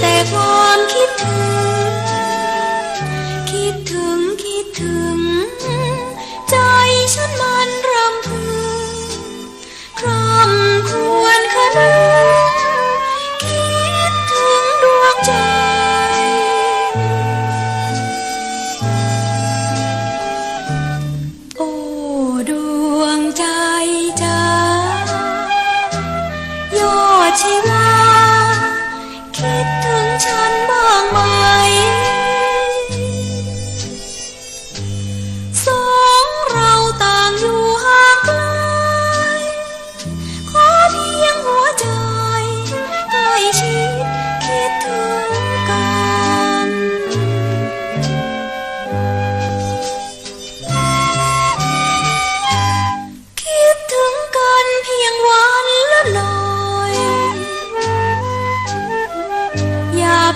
แต่ความคิดถึง คิดถึงคิดถึง ใจฉันมา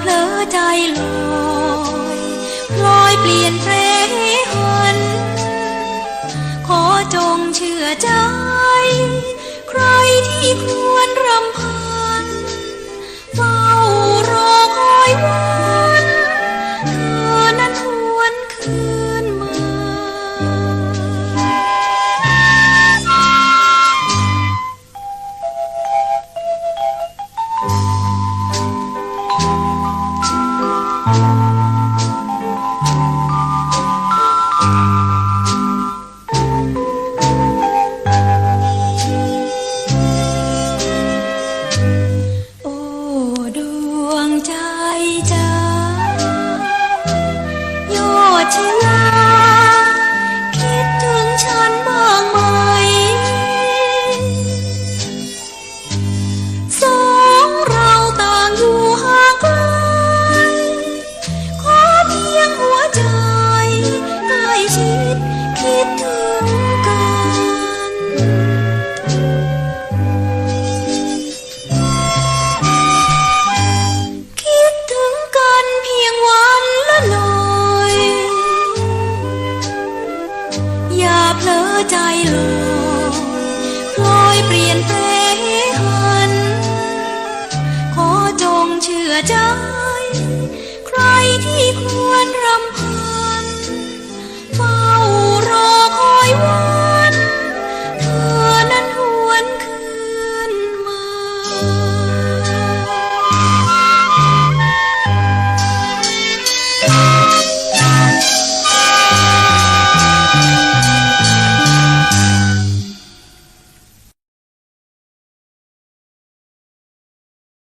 เลอใจลอยลอยเปลี่ยนเพลหัน ขอจงเชื่อใจ ใครที่ควรรำพัน watching เผลอใจหลงพลอยเปลี่ยนเปลงหัน ขอจงเชื่อใจ